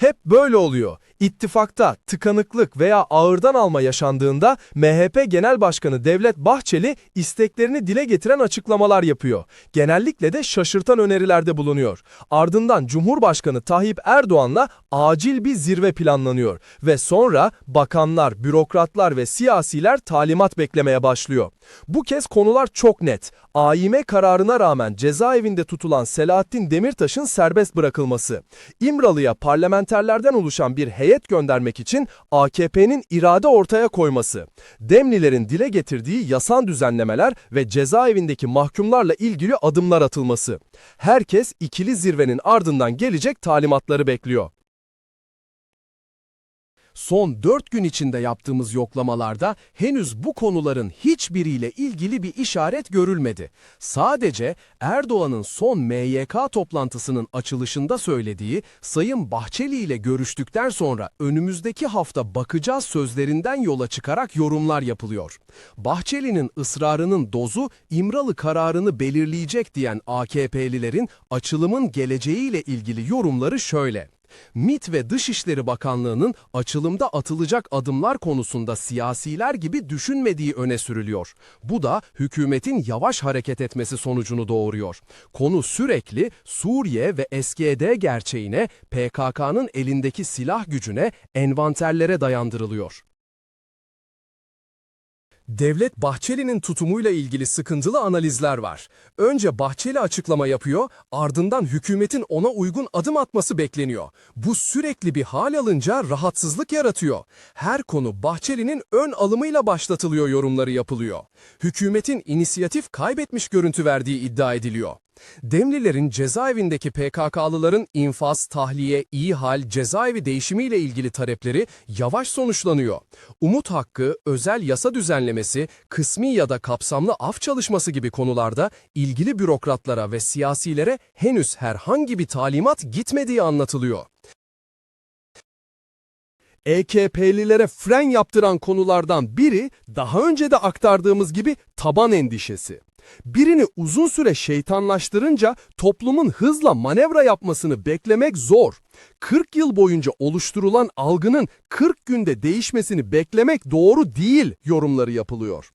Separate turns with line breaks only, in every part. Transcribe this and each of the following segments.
Hep böyle oluyor. İttifakta tıkanıklık veya ağırdan alma yaşandığında MHP Genel Başkanı Devlet Bahçeli isteklerini dile getiren açıklamalar yapıyor. Genellikle de şaşırtan önerilerde bulunuyor. Ardından Cumhurbaşkanı Tayyip Erdoğan'la acil bir zirve planlanıyor ve sonra bakanlar, bürokratlar ve siyasiler talimat beklemeye başlıyor. Bu kez konular çok net. AİM kararına rağmen cezaevinde tutulan Selahattin Demirtaş'ın serbest bırakılması. İmralı'ya parlamenterlerden oluşan bir heyet göndermek için AKP'nin irade ortaya koyması. Demlilerin dile getirdiği yasal düzenlemeler ve cezaevindeki mahkumlarla ilgili adımlar atılması. Herkes ikili zirvenin ardından gelecek talimatları bekliyor. Son 4 gün içinde yaptığımız yoklamalarda henüz bu konuların hiçbiriyle ilgili bir işaret görülmedi. Sadece Erdoğan'ın son MYK toplantısının açılışında söylediği Sayın Bahçeli ile görüştükten sonra önümüzdeki hafta bakacağız sözlerinden yola çıkarak yorumlar yapılıyor. Bahçeli'nin ısrarının dozu İmralı kararını belirleyecek diyen AKP'lilerin açılımın geleceğiyle ilgili yorumları şöyle. MİT ve Dışişleri Bakanlığı'nın açılımda atılacak adımlar konusunda siyasiler gibi düşünmediği öne sürülüyor. Bu da hükümetin yavaş hareket etmesi sonucunu doğuruyor. Konu sürekli Suriye ve SGD gerçeğine, PKK'nın elindeki silah gücüne, envanterlere dayandırılıyor. Devlet Bahçeli'nin tutumuyla ilgili sıkıntılı analizler var. Önce Bahçeli açıklama yapıyor, ardından hükümetin ona uygun adım atması bekleniyor. Bu sürekli bir hal alınca rahatsızlık yaratıyor. Her konu Bahçeli'nin ön alımıyla başlatılıyor yorumları yapılıyor. Hükümetin inisiyatif kaybetmiş görüntü verdiği iddia ediliyor. Demlilerin cezaevindeki PKK'lıların infaz, tahliye, iyi hal, cezaevi değişimiyle ilgili talepleri yavaş sonuçlanıyor. Umut hakkı, özel yasa düzenlemesi, kısmi ya da kapsamlı af çalışması gibi konularda ilgili bürokratlara ve siyasilere henüz herhangi bir talimat gitmediği anlatılıyor. EKP'lilere fren yaptıran konulardan biri daha önce de aktardığımız gibi taban endişesi. Birini uzun süre şeytanlaştırınca toplumun hızla manevra yapmasını beklemek zor. 40 yıl boyunca oluşturulan algının 40 günde değişmesini beklemek doğru değil yorumları yapılıyor.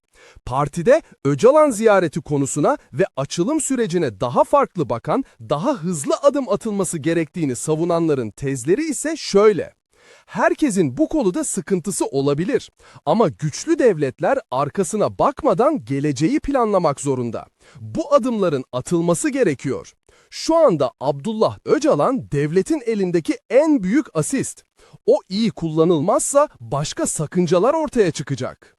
Partide Öcalan ziyareti konusuna ve açılım sürecine daha farklı bakan, daha hızlı adım atılması gerektiğini savunanların tezleri ise şöyle. Herkesin bu konuda sıkıntısı olabilir. Ama güçlü devletler arkasına bakmadan geleceği planlamak zorunda. Bu adımların atılması gerekiyor. Şu anda Abdullah Öcalan devletin elindeki en büyük asist. O iyi kullanılmazsa başka sakıncalar ortaya çıkacak.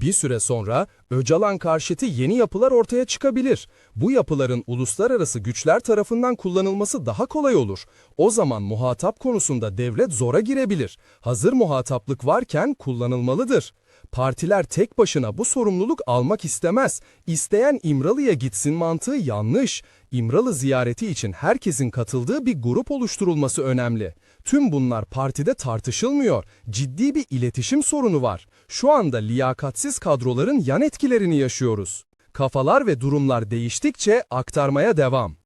Bir süre sonra Öcalan karşıtı yeni yapılar ortaya çıkabilir. Bu yapıların uluslararası güçler tarafından kullanılması daha kolay olur. O zaman muhatap konusunda devlet zora girebilir. Hazır muhataplık varken kullanılmalıdır. Partiler tek başına bu sorumluluk almak istemez. İsteyen İmralı'ya gitsin mantığı yanlış. İmralı ziyareti için herkesin katıldığı bir grup oluşturulması önemli. Tüm bunlar partide tartışılmıyor. Ciddi bir iletişim sorunu var. Şu anda liyakatsiz kadroların yan etkilerini yaşıyoruz. Kafalar ve durumlar değiştikçe aktarmaya devam.